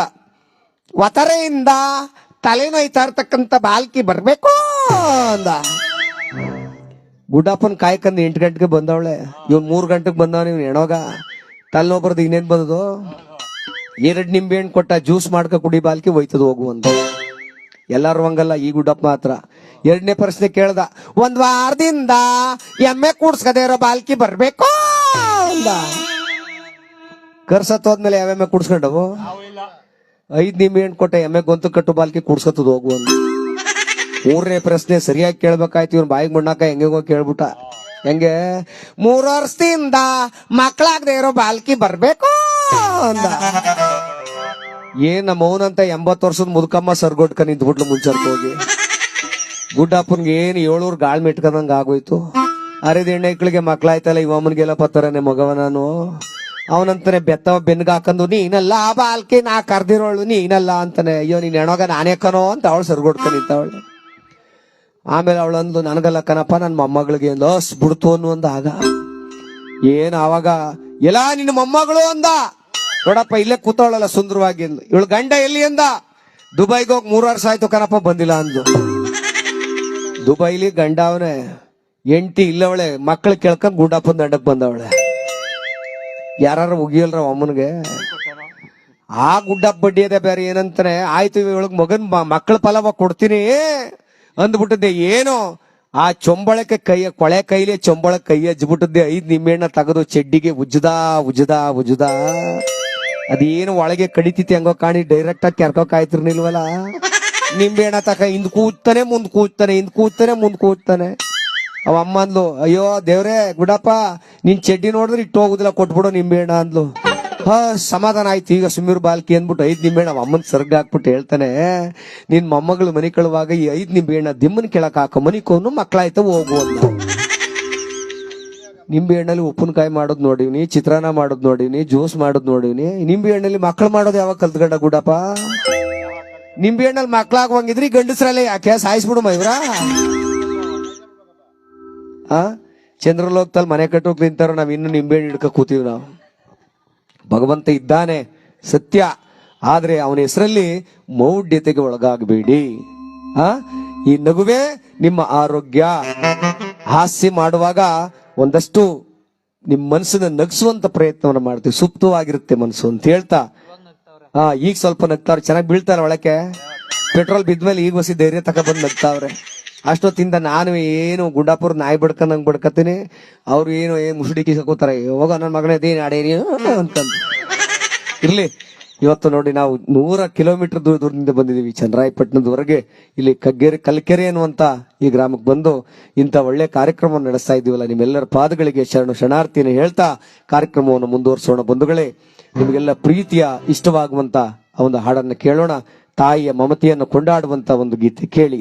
ವತರೆಯಿಂದ ತಲೆನೋಯ್ತಾ ಇರ್ತಕ್ಕಂತ ಬಾಲ್ಕಿ ಬರ್ಬೇಕು? ಅಂದ. ಗುಡ್ಡಪ್ಪನ್ ಕಾಯ್ಕಂದ್ ಎಂಟು ಗಂಟೆಗೆ ಬಂದವಳೆ. ಇವ್ ಮೂರ್ ಗಂಟೆಗೆ ಬಂದವ ಇವ್ನು ಹೆಣೋಗ ತಲೆನೋಬರ್ದು ಇನ್ನೇನ್ ಬಂದದು? ಎರಡ್ ನಿಂಬೆ ಹಣ್ಣು ಕೊಟ್ಟ ಜ್ಯೂಸ್ ಮಾಡ್ಕ ಕುಡಿ ಬಾಲ್ಕಿ ಹೋಯ್ತದ ಹೋಗು ಅಂತ. ಎಲ್ಲಾರು ಹಂಗಲ್ಲ, ಈ ಗುಡ್ಡಪ್ಪ ಮಾತ್ರ. ಎರಡನೇ ಪ್ರಶ್ನೆ ಕೇಳ್ದ, ಒಂದ್ ವಾರದಿಂದ ಎಮ್ಮೆ ಕೂಡ್ಸ್ಕದೇ ಇರೋ ಬಾಲ್ಕಿ ಬರ್ಬೇಕು ಅಂದ. ಕರ್ಸತ್ ಹೋದ್ಮೇಲೆ ಯಾವ ಎಮ್ಮೆ ಕೂಡ್ಸ್ಕೊಂಡವು? ಐದ್ ನಿಂಬೆ ಹಣ್ಣು ಕೊಟ್ಟ ಎಮ್ಮೆ ಗೊಂತು ಕಟ್ಟು ಬಾಲ್ಕಿ ಕೂಡ್ಸ್ಕತ್ತದ ಹೋಗು ಅಂತ. ಮೂರನೇ ಪ್ರಶ್ನೆ ಸರಿಯಾಗಿ ಕೇಳ್ಬೇಕಾಯ್ತು, ಇವ್ನ ಬಾಯಿಗೆ ಮಣ್ಣಾಕ ಹೆಂಗೆಗೋ ಕೇಳ್ಬಿಟ್ಟ. ಹೆಂಗೆ? ಮೂರು ವರ್ಷದಿಂದ ಮಕ್ಕಳಾಗದೆ ಇರೋ ಬಾಲ್ಕಿ ಬರ್ಬೇಕು ಅಂದ. ಏನ್ ಮೌನಂತ ಎಂಬತ್ತು ವರ್ಷದ ಮುದುಕಮ್ಮ ಸರ್ಗೊಟ್ಕ ನಿಂತ್ಬಿಟ್ಲು ಮುಂಚರ್ಕ ಹೋಗಿ? ಗುಡ್ಡಪ್ಪನ್ಗೆ ಏನ್ ಏಳೂರು ಗಾಳ್ ಮೆಟ್ಕದಂಗ ಆಗೋಯ್ತು? ಅರೆದ ಹೆಣ್ಣೈಕ್ಳಿಗೆ ಮಕ್ಳಾಯ್ತಲ್ಲ ಇವಮ್ಮನ್ಗೆಲ್ಲ ಪತ್ತರನೆ ಮಗವ ನಾನು. ಅವನಂತಾನೆ ಬೆತ್ತವ ಬೆನ್ಗ ಹಾಕಂದು, ನೀನಲ್ಲ ಬಾಲ್ಕಿ ನಾ ಕರ್ದಿರೋಳು, ನೀನಲ್ಲ ಅಂತಾನೆ. ಅಯ್ಯೋ, ನೀನ್ ಹೆಣೋಗ ನಾನೇ ಕನೋ ಅಂತ ಅವಳು ಸರ್ಗೊಟ್ಕ ನಿಂತವಳೆ. ಆಮೇಲೆ ಅವಳಂದು, ನನಗಲ್ಲ ಕಣಪ್ಪ ನನ್ನ ಮೊಮ್ಮಗಳಿಗೆ ಲಸ್ ಬಿಡ್ತು ಅನ್ನುವಂದ ಆಗ ಏನ್ ಆವಾಗ, ಎಲ್ಲ ನಿನ್ನ ಮೊಮ್ಮಗಳು ಅಂದ. ನೋಡಪ್ಪ, ಇಲ್ಲೇ ಕೂತಾಳಲ್ಲ ಸುಂದರವಾಗಿ ಅಂದ್ಲು ಇವಳು ಗಂಡ ಎಲ್ಲಿ ಅಂದ? ದುಬೈಗೆ ಹೋಗಿ ಮೂರು ವರ್ಷ ಆಯ್ತು ಕಣಪ್ಪ, ಬಂದಿಲ್ಲ ಅಂದ್ಲು ದುಬೈಲಿ ಗಂಡ ಅವನೇ, ಎಂಟಿ ಇಲ್ಲವಳೆ ಮಕ್ಕಳು ಕೇಳ್ಕೊಂಡ್ ಗುಡ್ಡಪ್ಪನ ದಂಡಕ್ ಬಂದವಳೆ. ಯಾರು ಉಗಿಯಲ್ರ ಅಮ್ಮನಿಗೆ? ಆ ಗುಡ್ಡಪ್ಪ ಬಡ್ಡಿ ಅದೇ ಬೇರೆ ಏನಂತಾನೆ, ಆಯ್ತು ಇವಳಗ್ ಮಗನ್ ಮಕ್ಕಳ ಫಲವ ಕೊಡ್ತೀನಿ. ಅಂದ್ಬಿಟ್ಟಿದ್ದೆ, ಏನೋ ಆ ಚೊಂಬಳಕ್ಕೆ ಕೈಯ, ಕೊಳೆ ಕೈಲಿ ಚೊಂಬಳ ಕೈ ಹಜ್ಬಿಟ್ಟದ್ದೆ ಐದ್ ನಿಂಬೆಹಣ್ಣ ತೆಗೆದು ಚೆಡ್ಡಿಗೆ ಉಜ್ಜದ ಉಜ್ಜದ ಉಜ್ಜದ. ಅದೇನು ಒಳಗೆ ಕಡಿತೈತಿ ಹಂಗೋ ಕಾಣಿ ಡೈರೆಕ್ಟ್ ಆಗಿ ಕೆರ್ಕೋಕ್ ಆಯ್ತಿರ್ನಿಲ್ವಲ್ಲ ನಿಂಬೆಹಣ್ಣ ತಕ, ಹಿಂದ್ ಕೂತಾನೆ ಮುಂದ್ ಕೂತಾನೆ ಹಿಂದ್ ಕೂತಾನೆ ಮುಂದ್ ಕೂತಾನೆ ಅವ ಅಮ್ಮ ಅಂದ್ಲು, ಅಯ್ಯೋ ದೇವ್ರೇ ಗುಡಪ್ಪ ನಿನ್ ಚೆಡ್ಡಿ ನೋಡಿದ್ರೆ ಇಟ್ಟು ಹೋಗುದಿಲ್ಲ, ಕೊಟ್ಬಿಡು ನಿಂಬೆಹಣ್ಣ ಅಂದ್ಲು. ಹಾ, ಸಮಾಧಾನ ಆಯ್ತು. ಈಗ ಸುಮೀರ್ ಬಾಲ್ಕಿ ಅಂದ್ಬಿಟ್ಟು ಐದ್ ನಿಂಬೆಹಣ್ಣು ನಮ್ಮ ಅಮ್ಮನ ಸರ್ಗ ಹಾಕ್ಬಿಟ್ಟು ಹೇಳ್ತಾನೆ, ನಿನ್ ಮೊಮ್ಮಗಳು ಮನಿ ಕಳುವಾಗ ಈ ಐದ್ ನಿಂಬೆಹಣ್ಣ ದಿಮ್ಮನ್ ಕೆಳಕ್ ಹಾಕ ಮನಿಕೋನು ಮಕ್ಕಳಾಯ್ತ ಹೋಗು ಅಂತ ನಿಂಬೆ ಹಣ್ಣಲ್ಲಿ ಉಪ್ಪಿನಕಾಯಿ ಮಾಡೋದ್ ನೋಡಿವ್ನಿ, ಚಿತ್ರಾನ್ನ ಮಾಡೋದ್ ನೋಡಿವ್ನಿ, ಜ್ಯೂಸ್ ಮಾಡೋದ್ ನೋಡಿವ್ನಿ. ನಿಂಬೆ ಹಣ್ಣಲ್ಲಿ ಮಕ್ಳು ಮಾಡೋದು ಯಾವಾಗ ಕಲ್ತ್ಕೊಂಡ ಗುಡಪ್ಪ? ನಿಂಬೆ ಹಣ್ಣಲ್ಲಿ ಮಕ್ಳಾಗುವಂಗಿದ್ರಿ ಗಂಡಸ್ರಲ್ಲೇ ಯಾಕೆ ಸಾಯಿಸ್ಬಿಡು ಮೈವ್ರ ಆ ಚಂದ್ರಲೋಕದಲ್ಲಿ ಮನೆ ಕಟ್ಟೋಕ್ ನಿಂತಾರ, ನಾವ್ ಇನ್ನು ನಿಂಬೆ ಹಣ್ಣು ಹಿಡ್ಕ ಕೂತೀವಿ ನಾವು. ಭಗವಂತ ಇದ್ದಾನೆ, ಸತ್ಯ. ಆದ್ರೆ ಅವನ ಹೆಸರಲ್ಲಿ ಮೌಢ್ಯತೆಗೆ ಒಳಗಾಗಬೇಡಿ. ಆ? ಈ ನಗುವೆ ನಿಮ್ಮ ಆರೋಗ್ಯ. ಹಾಸ್ಯ ಮಾಡುವಾಗ ಒಂದಷ್ಟು ನಿಮ್ ಮನಸ್ಸನ್ನ ನಗಿಸುವಂತ ಪ್ರಯತ್ನವನ್ನ ಮಾಡ್ತೀವಿ. ಸುಪ್ತವಾಗಿರುತ್ತೆ ಮನಸ್ಸು ಅಂತ ಹೇಳ್ತಾ. ಹಾ ಈಗ ಸ್ವಲ್ಪ ನಗ್ತಾವ್ರೆ. ಚೆನ್ನಾಗಿ ಬೀಳ್ತಾರೆ ಒಳಕ್ಕೆ? ಪೆಟ್ರೋಲ್ ಬಿದ್ಮೇಲೆ ಈಗ ಹೊಸ ಧೈರ್ಯ ತಕ ಬಂದ್ ನಗ್ತಾವ್ರೆ. ಅಷ್ಟೊತ್ತಿಂದ ನಾನು ಏನು ಗುಂಡಾಪುರ ನಾಯಿ ಬಡ್ಕೊಂಡಂಗ್ ಬಡ್ಕತೀನಿ ಅವ್ರು ಏನು, ಏನ್ ಮುಸುಡಿ ಕಿಸಕೋತಾರೆ ಹೋಗ ನನ್ನ ಮಗನೇ ಅದೇನು ಆಡೇನಿ ಅಂತಂದು. ಇರ್ಲಿ. ಇವತ್ತು ನೋಡಿ ನಾವು ನೂರ ಕಿಲೋಮೀಟರ್ ದೂರ ದೂರದಿಂದ ಬಂದಿದ್ದೀವಿ ಚಂದ್ರಾಯಪಟ್ಟಣದವರೆಗೆ ಇಲ್ಲಿ ಕಗ್ಗೆರೆ, ಕಲ್ಕೆರೆ ಅನ್ನುವಂತ ಈ ಗ್ರಾಮಕ್ಕೆ ಬಂದು ಇಂಥ ಒಳ್ಳೆ ಕಾರ್ಯಕ್ರಮ ನಡೆಸ್ತಾ ಇದ್ದೀವಲ್ಲ. ನಿಮ್ಮೆಲ್ಲರ ಪಾದಗಳಿಗೆ ಶರಣು ಶರಣಾರ್ಥಿಯನ್ನು ಹೇಳ್ತಾ ಕಾರ್ಯಕ್ರಮವನ್ನು ಮುಂದುವರಿಸೋಣ ಬಂಧುಗಳೇ. ನಿಮಗೆಲ್ಲ ಪ್ರೀತಿಯ, ಇಷ್ಟವಾಗುವಂತ ಒಂದು ಹಾಡನ್ನು ಕೇಳೋಣ. ತಾಯಿಯ ಮಮತೆಯನ್ನು ಕೊಂಡಾಡುವಂತ ಒಂದು ಗೀತೆ ಕೇಳಿ